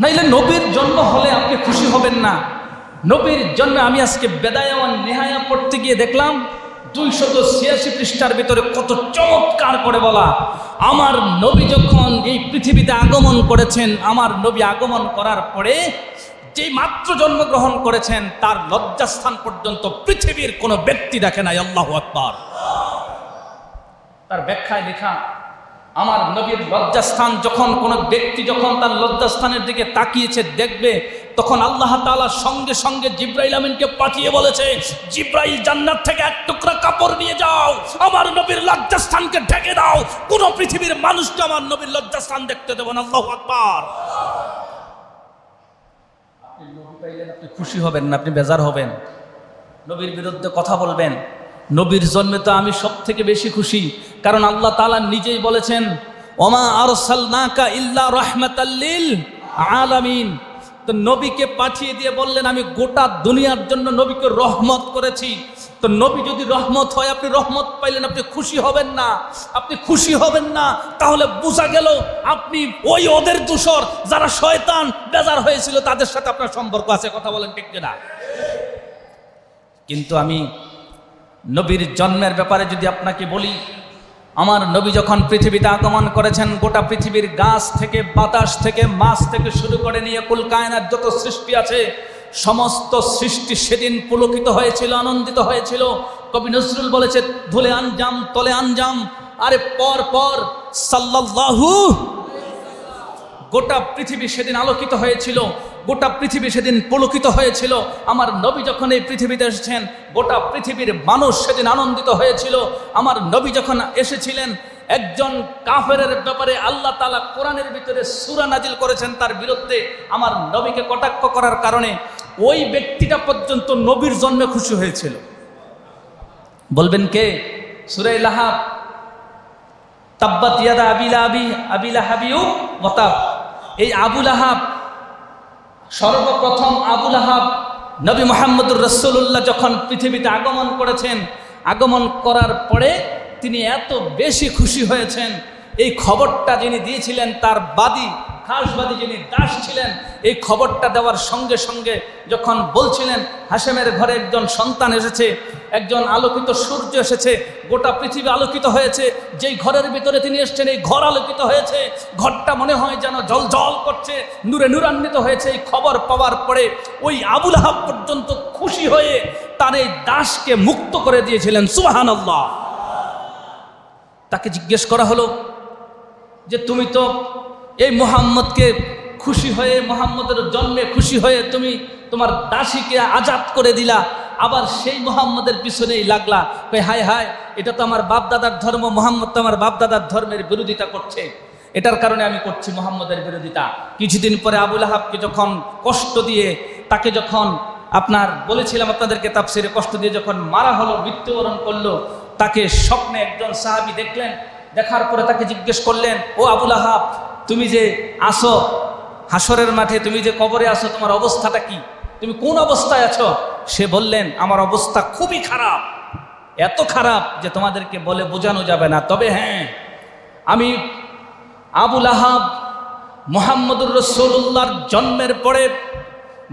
নাইলে নবীর জন্ম হলে আপনি খুশি হবেন না। নবীর জন্য আমি আজকে বেদায়াওয়ান নেহায়া পড়তে গিয়ে দেখলাম, দুইশত ছিয়াশি পৃষ্ঠার ভিতরে কত চমৎকার করে বলা। আমার নবী যখন এই পৃথিবীতে আগমন করেছেন, আমার নবী আগমন করার পরে যেই মাত্র জন্মগ্রহণ করেছেন, তার লজ্জাস্থান পর্যন্ত পৃথিবীর কোনো ব্যক্তি দেখে নাই, আল্লাহ আকবার। তার ব্যাখ্যায় লেখা আমার নবীর লজ্জাস্থান যখন কোনো ব্যক্তি যখন তার লজ্জাস্থানের দিকে তাকিয়েছে, দেখবে, তখন আল্লাহ তাআলা সঙ্গে সঙ্গে জিব্রাইল আমিনকে পাঠিয়ে বলেছে, জিব্রাইল, জান্নাত থেকে এক টুকরা কাপড় নিয়ে যাও, আমার নবীর লজ্জাস্থানকে ঢেকে দাও কোন পৃথিবীর মানুষকে আমার নবীর লজ্জাস্থান দেখতে দেবো না আল্লাহ আকবার। আপনি খুশি হবেন না, আপনি বেজার হবেন। নবীর বিরুদ্ধে কথা বলবেন। নবীর জন্মে তো আমি সব থেকে বেশি খুশি। কারণ আল্লাহ তালা নিজেই বলেছেন, ওমা আরসালনাকা ইল্লা রাহমাতাল্লিল আলামিন। তো নবীকে পাঠিয়ে দিয়ে বললেন, আমি গোটা দুনিয়ার জন্য নবীকে রহমত করেছি। তো নবী যদি রহমত হয়, আপনি রহমত পাইলেন, আপনি খুশি হবেন না। আপনি খুশি হবেন না, তাহলে বোঝা গেল আপনি ওই ওদের দূষর যারা শয়তান বেজার হয়েছিল, তাদের সাথে আপনার সম্পর্ক আছে। কথা বলেন ঠিক কিনা? কিন্তু আমি নবীর জন্মের ব্যাপারে যদি আপনাকে বলি আমার নবী যখন পৃথিবীতে আগমন করেছেন, গোটা পৃথিবীর গাছ থেকে, বাতাস থেকে, মাছ থেকে শুরু করে নিয়ে কুল কায়নার যত সৃষ্টি আছে, সমস্ত সৃষ্টি সেদিন পুলকিত হয়েছিল, আনন্দিত হয়েছিল। কবি নজরুল বলেছে, ধুলে আনজাম তলে আনজাম আরে পর পর, সাল্লাল্লাহু, গোটা পৃথিবী সেদিন আলোকিত হয়েছিল। গোটা পৃথিবী সেদিন পুলকিত হয়েছিল। আমার নবী যখন এই পৃথিবীতে এসেছেন, গোটা পৃথিবীর মানুষ সেদিন আনন্দিত হয়েছিল। আমার নবী যখন এসেছিলেন, একজন কাফের ব্যাপারে আল্লাহ তালা কোরআনের ভিতরে সুরা নাজিল করেছেন তার বিরুদ্ধে। আমার নবীকে কটাক্ষ করার কারণে ওই ব্যক্তিটা পর্যন্ত নবীর জন্মে খুশি হয়েছিল। বলবেন কে? সুরাই লাহাব। তাব্বাত ইয়াদা আবিলা আবি আবিলা হাবিউ মতাব। এই আবুল আহাব সর্বপ্রথম আবুল আহাব নবী মোহাম্মদুর রসুল্লাহ যখন পৃথিবীতে আগমন করেছেন, আগমন করার পরে তিনি এত বেশি খুশি হয়েছেন। এই খবরটা যিনি দিয়েছিলেন তার বাদী খাসবাদী যিনি দাস ছিলেন, এই খবরটা দেওয়ার সঙ্গে সঙ্গে যখন বলছিলেন হাসেমের ঘরে একজন সন্তান এসেছে একজন আলোকিত সূর্য এসেছে, গোটা পৃথিবী আলোকিত হয়েছে, যেই ঘরের ভিতরে তিনি এসছেন, এই ঘর আলোকিত হয়েছে, ঘরটা মনে হয় যেন জল জল করছে, নূরে নূরান্বিত হয়েছে, এই খবর পাওয়ার পরে ওই আবুল আহাব পর্যন্ত খুশি হয়ে তার এই দাসকে মুক্ত করে দিয়েছিলেন সুবাহান আল্লাহ তাকে জিজ্ঞেস করা হলো যে, তুমি তো এই মোহাম্মদকে খুশি হয়ে, মোহাম্মদের জন্মে খুশি হয়ে তুমি তোমার দাসীকে আজাদ করে দিলা আবার সেই মোহাম্মদের পিছনেই লাগলা। কই হায় হায়, এটা তো আমার বাপদাদার ধর্ম, মোহাম্মদ তো আমার বাপদাদার ধর্মের বিরোধিতা করছে। এটার কারণে আমি করছি মোহাম্মদের বিরোধিতা। কিছুদিন পরে আবুল আহাবকে যখন কষ্ট দিয়ে, তাকে যখন আপনার বলেছিলাম আপনাদেরকে তাপসিরে কষ্ট দিয়ে যখন মারা হলো, মৃত্যুবরণ করল, তাকে স্বপ্নে একজন সাহাবি দেখলেন, দেখার পরে তাকে জিজ্ঞেস করলেন, ও আবুল আহাব, তুমি যে আসো হাসরের মাঠে, তুমি যে কবরে আসো, তোমার অবস্থাটা কি? তুমি কোন অবস্থায় আছো? সে বললেন, আমার অবস্থা খুবই খারাপ। এত খারাপ যে তোমাদেরকে বলে বোঝানো যাবে না। তবে হ্যাঁ আমি আবুল আহাব মোহাম্মদুর রসুল্লাহর জন্মের পরে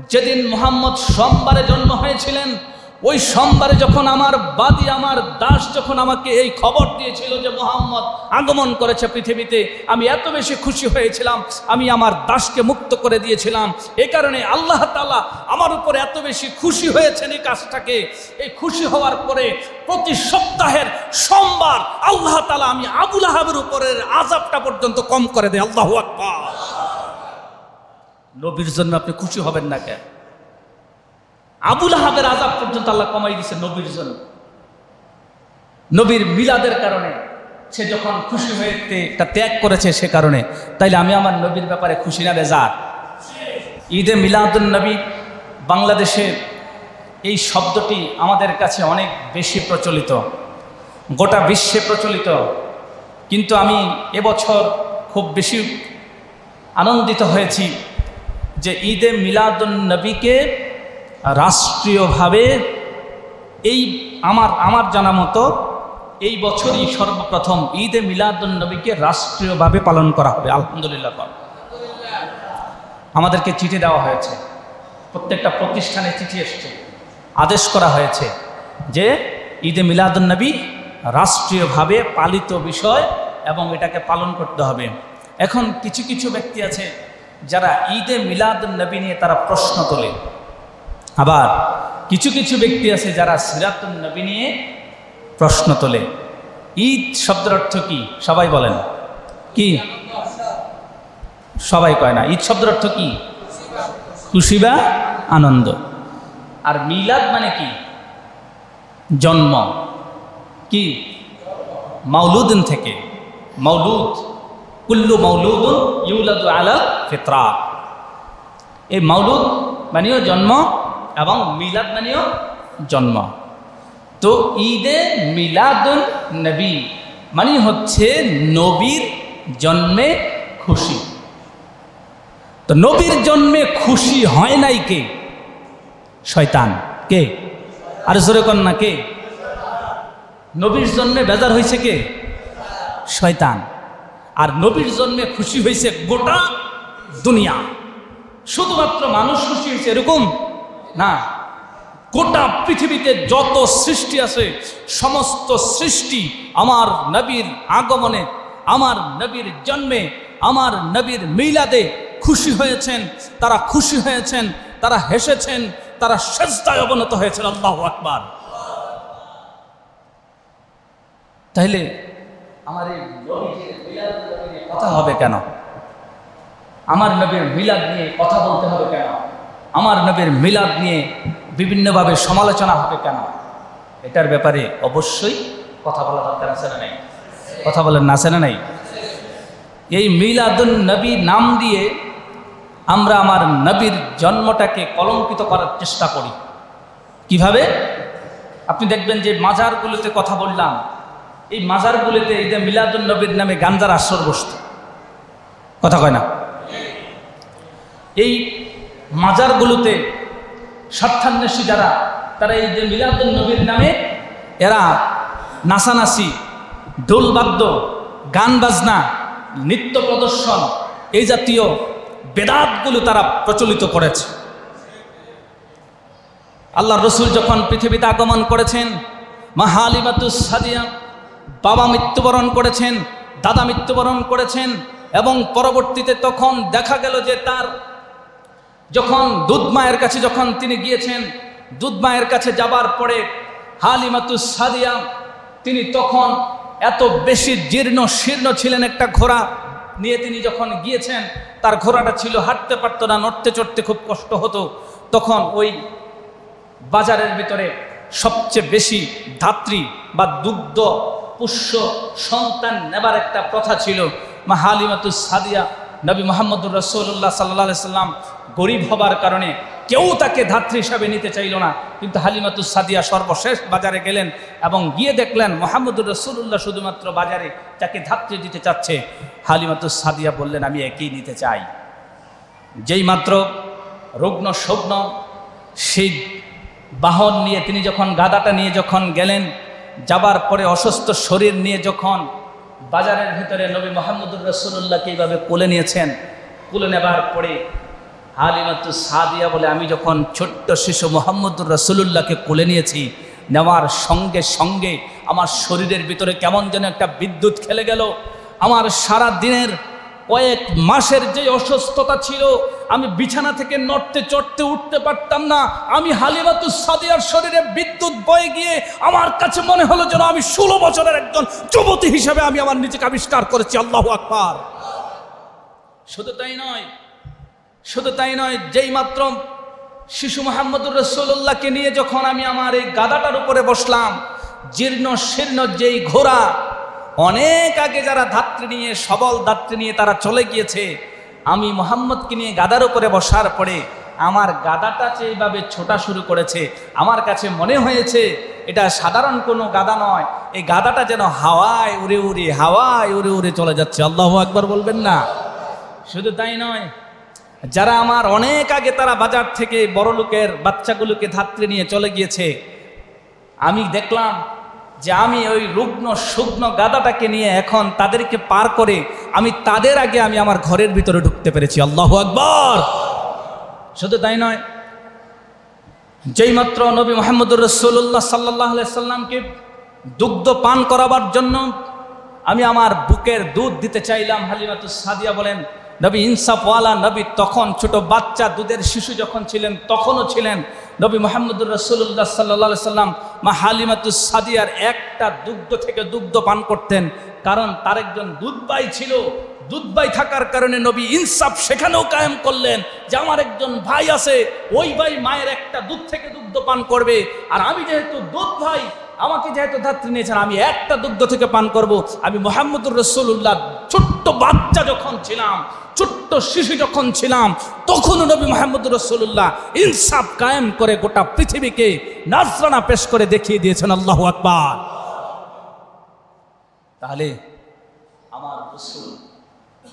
যেদিন মোহাম্মদ সোমবারে জন্ম হয়েছিলেন ওই সোমবারে যখন আমার বাদী, আমার দাস যখন আমাকে এই খবর দিয়েছিল যে মোহাম্মদ আগমন করেছে পৃথিবীতে, আমি এত বেশি খুশি হয়েছিলাম, আমি আমার দাসকে মুক্ত করে দিয়েছিলাম। এই কারণে আল্লাহ তালা আমার উপর এত বেশি খুশি হয়েছেন এই কাজটাকে। এই খুশি হওয়ার পরে প্রতি সপ্তাহের সোমবার আল্লাহ তালা আমি আবুল আহাবের উপরের আজাবটা পর্যন্ত কম করে দেয়। আল্লাহ আকবার। নবীর জন্য আপনি খুশি হবেন না কেন? আবুল আহাবের আজাব পর্যন্ত আল্লাহ কমাই দিছে নবীর জন্য। নবীর মিলাদের কারণে সে যখন খুশি হয়ে তা ত্যাগ করেছে সে কারণে। তাইলে আমি আমার নবীর ব্যাপারে খুশি না, বেজার। ঈদে মিলাদুল নবী বাংলাদেশে এই শব্দটি আমাদের কাছে অনেক বেশি প্রচলিত। গোটা বিশ্বে প্রচলিত। কিন্তু আমি এবছর খুব বেশি আনন্দিত হয়েছি যে ঈদে মিলাদুল নবীকে রাষ্ট্রীয়ভাবে এই আমার আমার জানা মতো এই বছরই সর্বপ্রথম ঈদে মিলাদুল নবীকে রাষ্ট্রীয়ভাবে পালন করা হবে, আলহামদুলিল্লাহ। আমাদেরকে চিঠি দেওয়া হয়েছে, প্রত্যেকটা প্রতিষ্ঠানে চিঠি এসছে, আদেশ করা হয়েছে যে ঈদে মিলাদুন্নবী রাষ্ট্রীয়ভাবে পালিত বিষয় এবং এটাকে পালন করতে হবে। এখন কিছু কিছু ব্যক্তি আছে যারা ঈদে মিলাদুন্নবী নিয়ে তারা প্রশ্ন তোলে। আবার কিছু কিছু ব্যক্তি আছে যারা সিরাতুন্নবী নিয়ে প্রশ্ন তোলে। ঈদ শব্দের অর্থ কি? সবাই বলেন। কি? সবাই কয় না। ঈদ শব্দের অর্থ কি? খুশি বা আনন্দ। আর মিলাদ মানে কি? জন্ম। কি? মাউলুদিন থেকে। মাউলুদ। কুল্লু মাউলুদুন ইউলাদু আলা ফিতরা এই মাউলুদ মানেও জন্ম এবং মিলাদ মানেও জন্ম। তো ঈদে মিলাদুন নবী মানে হচ্ছে নবীর জন্মে খুশি। তো নবীর জন্মে খুশি হয় নাই কে? শয়তান। কে? আর জোরে কন না, কে? নবীর জন্মে বেজার হয়েছে কে? শয়তান। আর নবীর জন্মে খুশি হয়েছে গোটা দুনিয়া। শুধুমাত্র মানুষ খুশি হয়েছে, এরকম না, গোটা পৃথিবীতে যত সৃষ্টি আছে, সমস্ত সৃষ্টি আমার নবীর আগমনে, আমার নবীর জন্মে, আমার নবীর মিলাদে খুশি হয়েছেন, তারা খুশি হয়েছেন, তারা হেসেছেন, তারা সেজদায় অবনত হয়েছেন, আল্লাহ আকবার। তাইলে আমার এই কথা হবে কেন? আমার নবীর মিলাদ নিয়ে কথা বলতে হবে কেন? আমার নবীর মিলাদ নিয়ে বিভিন্নভাবে সমালোচনা হবে কেন? এটার ব্যাপারে অবশ্যই কথা বলা দরকার আছে না নাই? কথা বলেন না আছে না নাই? এই মিলাদুন নবী নাম দিয়ে আমরা আমার নবীর জন্মটাকে কলঙ্কিত করার চেষ্টা করি। কীভাবে? আপনি দেখবেন যে মাজারগুলোতে কথা বললাম, এই মাজারগুলোতে এই যে মিলাদুন নবীর নামে গাঞ্জার আসর বসত। কথা কয় না? এই মাজারগুলোতে স্বার্থান্বেষী যারা, তারা এই যে মিলাদুল নবীর নামে এরা নাচানাচি, ঢোলবাদ্য, গান বাজনা, নৃত্য প্রদর্শন, এই জাতীয় বেদাতগুলো তারা প্রচলিত করেছে। আল্লাহ রসুল যখন পৃথিবীতে আগমন করেছেন মা হালিমাতুস সাদিয়া বাবা মৃত্যুবরণ করেছেন, দাদা মৃত্যুবরণ করেছেন, এবং পরবর্তীতে তখন দেখা গেল যে তার যখন দুধ মায়ের কাছে, যখন তিনি গিয়েছেন, দুধ মায়ের কাছে যাবার পরে হালিমাতুস সাদিয়া, তিনি তখন এত বেশি জীর্ণ শীর্ণ ছিলেন একটা ঘোড়া নিয়ে তিনি যখন গিয়েছেন, তার ঘোড়াটা ছিল হাঁটতে পারতো না, নড়তে চড়তে খুব কষ্ট হতো। তখন ওই বাজারের ভিতরে সবচেয়ে বেশি ধাত্রী বা দুগ্ধ পুষ্য সন্তান নেবার একটা প্রথা ছিল। মা হালিমাতুস সাদিয়া নবী মোহাম্মদুর রসৌল্লাহ সাল্লাহ সাল্লাম গরিব হবার কারণে কেউ তাকে ধাত্রী হিসাবে নিতে চাইল না। কিন্তু হালিমাতুস সাদিয়া সর্বশেষ বাজারে গেলেন এবং গিয়ে দেখলেন মোহাম্মদুর রসুল্লাহ শুধুমাত্র বাজারে তাকে ধাত্রী দিতে চাচ্ছে। হালিমাতুস সাদিয়া বললেন, আমি একই নিতে চাই। যেই মাত্র রুগ্ন সগ্ন সেই বাহন নিয়ে তিনি যখন গাদাটা নিয়ে যখন গেলেন, যাবার পরে অসুস্থ শরীর নিয়ে যখন বাজারের ভিতরে নবী মোহাম্মদুর রসুল্লাহকে এইভাবে কোলে নিয়েছেন, কোলে নেবার পরে হালিমাতু সাদিয়া বলে, আমি যখন ছোট্ট শিশু মোহাম্মদুর রসুল্লাহকে কোলে নিয়েছি, নেওয়ার সঙ্গে সঙ্গে আমার শরীরের ভিতরে কেমন যেন একটা বিদ্যুৎ খেলে গেল। আমার সারা দিনের কয়েক মাসের যে অসুস্থতা ছিল আমি বিছানা থেকে নড়তে চড়তে উঠতে পারতাম না। আমি হালিমাতু সাদিয়ার শরীরে বিদ্যুৎ বয়ে গিয়ে আমার কাছে মনে হলো যেন আমি ষোলো বছরের একজন যুবতী হিসেবে আমি আমার নিজেকে আবিষ্কার করেছি। আল্লাহ আকবার। শুধু তাই নয়, শুধু তাই নয়, যেই মাত্র শিশু মোহাম্মদুর রসুল্লাহকে নিয়ে যখন আমি আমার এই গাদাটার উপরে বসলাম, জীর্ণ শীর্ণ যেই ঘোড়া, অনেক আগে যারা ধাত্রী নিয়ে, সবল ধাত্রী নিয়ে তারা চলে গিয়েছে আমি মোহাম্মদকে নিয়ে গাদার উপরে বসার পরে আমার গাদাটা যেভাবে ছোটা শুরু করেছে, আমার কাছে মনে হয়েছে এটা সাধারণ কোনো গাদা নয়। এই গাদাটা যেন হাওয়ায় উড়ে উড়ে, হাওয়ায় উড়ে উড়ে চলে যাচ্ছে। আল্লাহ একবার বলবেন না? শুধু তাই নয়, যারা আমার অনেক আগে তারা বাজার থেকে বড় লোকের বাচ্চাগুলোকে ধাত্রী নিয়ে চলে গিয়েছে, আমি দেখলাম যে আমি ওই রুগ্ন শুকন গাদাটাকে নিয়ে এখন তাদেরকে পার করে আমি তাদের আগে আমি আমার ঘরের ভিতরে ঢুকতে পেরেছি। আল্লাহ আকবর! শুধু তাই নয়, যেই মাত্র নবী মোহাম্মদুর রসুল্লাহ সাল্লাহ সাল্লামকে দুগ্ধ পান করাবার জন্য আমি আমার বুকের দুধ দিতে চাইলাম, হালিমাতুস সাদিয়া বলেন, নবী ইনসাফওয়ালা নবী, তখন ছোট বাচ্চা দুধের শিশু যখন ছিলেন, তখনও ছিলেন নবী মোহাম্মদুর রসুল্লাহ সাল্লা সাল্লাম মা হালিমাতুস সাদিয়ার একটা দুগ্ধ থেকে দুগ্ধ পান করতেন। কারণ তার একজন দুধবাই ছিল। দুধবাই থাকার কারণে নবী ইনসাফ সেখানেও কায়েম করলেন যে আমার একজন ভাই আছে, ওই ভাই মায়ের একটা দুধ থেকে দুগ্ধ পান করবে। আর আমি যেহেতু দুধ ভাই আমাকে যেহেতু ধাত্রী নিয়েছেন, আমি একটা দুগ্ধ থেকে পান করব। আমি মোহাম্মদুর রসুল্লাহ ছোট্ট বাচ্চা যখন ছিলাম, ছোট্ট শিশু যখন ছিলাম তখনও নবী মোহাম্মদুর রসুল্লাহ ইনসাফ কায়েম করে গোটা পৃথিবীকে নাজরানা পেশ করে দেখিয়ে দিয়েছেন, আল্লাহ আকবার। তাহলে আমার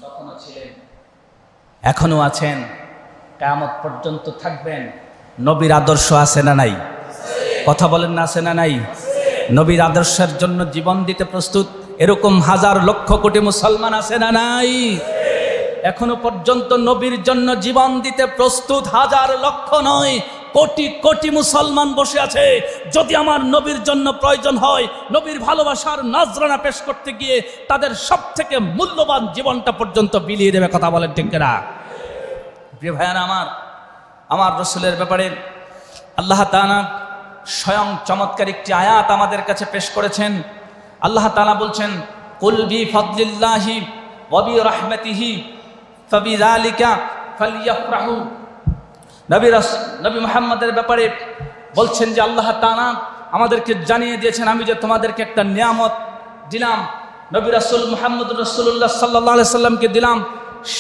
তখনও ছিলেন, এখনও আছেন, কেয়ামত পর্যন্ত থাকবেন, নবীর আদর্শ আছে না নাই? কথা বলেন না আছে না নাই? নবীর আদর্শের জন্য জীবন দিতে প্রস্তুত। এরকম হাজার লক্ষ কোটি মুসলমান আছে না নাই? এখনও পর্যন্ত নবীর জন্য জীবন দিতে প্রস্তুত হাজার লক্ষ নয়, কোটি কোটি মুসলমান বসে আছে। যদি আমার নবীর জন্য প্রয়োজন হয়, নবীর ভালোবাসার নজরানা পেশ করতে গিয়ে তাদের সব থেকে মূল্যবান জীবনটা পর্যন্ত বিলিয়ে দেবে কথা বলেন না প্রিয় ভাইয়ারা আমার আমার রসুলের ব্যাপারে আল্লাহ তাআলা স্বয়ং চমৎকার একটি আয়াত আমাদের কাছে পেশ করেছেন। আল্লাহ তাআলা বলছেন, কুল বি ফদলিল্লাহি ওয়া বি রাহমাতিহি ফাবিযালিকা ফালইফরাহু নবী রাস, নবী মুহাম্মদের ব্যাপারে বলছেন যে আল্লাহ তাআলা আমাদেরকে জানিয়ে দিয়েছেন, আমি যে তোমাদেরকে একটা নিয়ামত দিলাম, নবী রাসূল মুহাম্মদ রাসূলুল্লাহ সাল্লাল্লাহু আলাইহি সাল্লামকে দিলাম,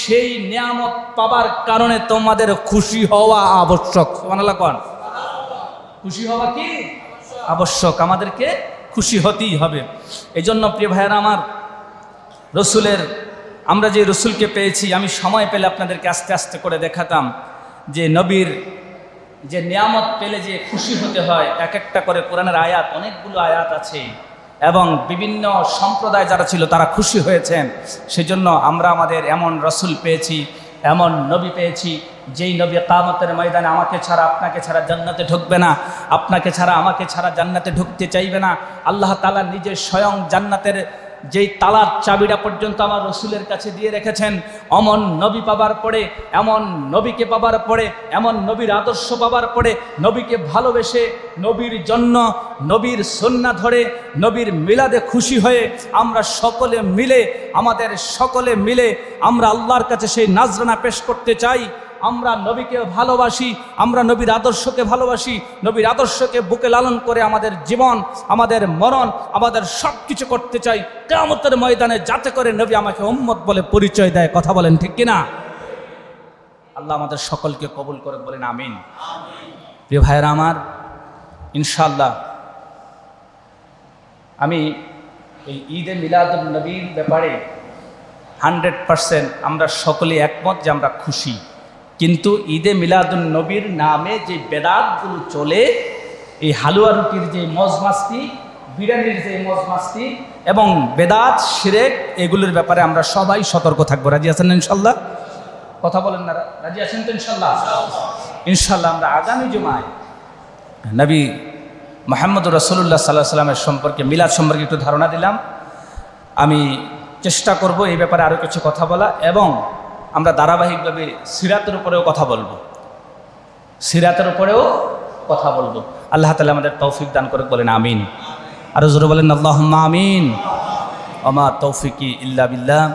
সেই নিয়ামত পাবার কারণে তোমাদের খুশি হওয়া আবশ্যক। সুবহানাল্লাহ কোন খুশি হওয়া কি? আবশ্যক। আমাদেরকে খুশি হতেই হবে। এই জন্য প্রিয় ভাইয়েরা আমার রসুলের, আমরা যে রসুলকে পেয়েছি, আমি সময় পেলে আপনাদেরকে আস্তে আস্তে করে দেখাতাম যে নবীর যে নিয়ামত পেলে যে খুশি হতে হয়, এক একটা করে কোরআনের আয়াত, অনেকগুলো আয়াত আছে এবং বিভিন্ন সম্প্রদায় যারা ছিল, তারা খুশি হয়েছেন। সেজন্য আমরা আমাদের এমন রসুল পেয়েছি এমন নবী পেয়েছি, যেই নবী কামতের ময়দানে আমাকে ছাড়া আপনাকে ছাড়া জান্নাতে ঢুকবে না, আপনাকে ছাড়া আমাকে ছাড়া জান্নাতে ঢুকতে চাইবে না। আল্লাহ তালা নিজে স্বয়ং জান্নাতের যেই তালার চাবিটা পর্যন্ত আমার রসুলের কাছে দিয়ে রেখেছেন, অমন নবী পাবার পরে, এমন নবীকে পাবার পরে, এমন নবীর আদর্শ পাবার পরে, নবীকে ভালোবেসে নবীর জন্য, নবীর সন্না ধরে, নবীর মিলাদে খুশি হয়ে আমরা সকলে মিলে, আমাদের সকলে মিলে আমরা আল্লাহর কাছে সেই নাজরানা পেশ করতে চাই। আমরা নবীকে ভালোবাসি, আমরা নবীর আদর্শকে ভালোবাসি, নবীর আদর্শকে বুকে লালন করে আমাদের জীবন, আমাদের মরণ, আমাদের সব কিছু করতে চাই। কেমতের ময়দানে যাতে করে নবী আমাকে উম্মত বলে পরিচয় দেয়, কথা বলেন ঠিক কিনা? আল্লাহ আমাদের সকলকে কবুল করে বলেন আমিন। প্রিয় ভাইয়েরা আমার ইনশাল্লাহ আমি এই ঈদে মিলাদুল নবীর ব্যাপারে হান্ড্রেড পারসেন্ট আমরা সকলে একমত যে আমরা খুশি। কিন্তু ঈদে মিলাদুল নবীর নামে যে বেদাতগুলো চলে, এই হালুয়া রুটির যে মজমাস্তি, বিরিয়ানির যে মজমাস্তি এবং বেদাত সিরেক এগুলোর ব্যাপারে আমরা সবাই সতর্ক থাকব। রাজি আছেন ইনশাল্লাহ? কথা বলেন না, রাজি আছেন তো ইনশাল্লাহ? ইনশাল্লাহ আমরা আগামী জুমায় নবী মোহাম্মদ রসুল্লাহ সাল্লাহ সাল্লামের সম্পর্কে, মিলাদ সম্পর্কে একটু ধারণা দিলাম। আমি চেষ্টা করব এই ব্যাপারে আরও কিছু কথা বলা এবং আমরা ধারাবাহিকভাবে সিরাতের উপরেও কথা বলব। সিরাতের উপরেও কথা বলব। আল্লাহ তালা আমাদের তৌফিক দান করে বলেন আমিন। আর জোরে বলেন আল্লাহ আমিন। আমা তৌফিকি ইল্লা বিল্লাহ।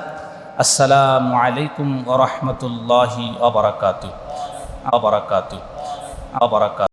আসসালামু আলাইকুম ওরহমতুল্লাহি আবরাকাতু আবরাকাতু আবরাকাত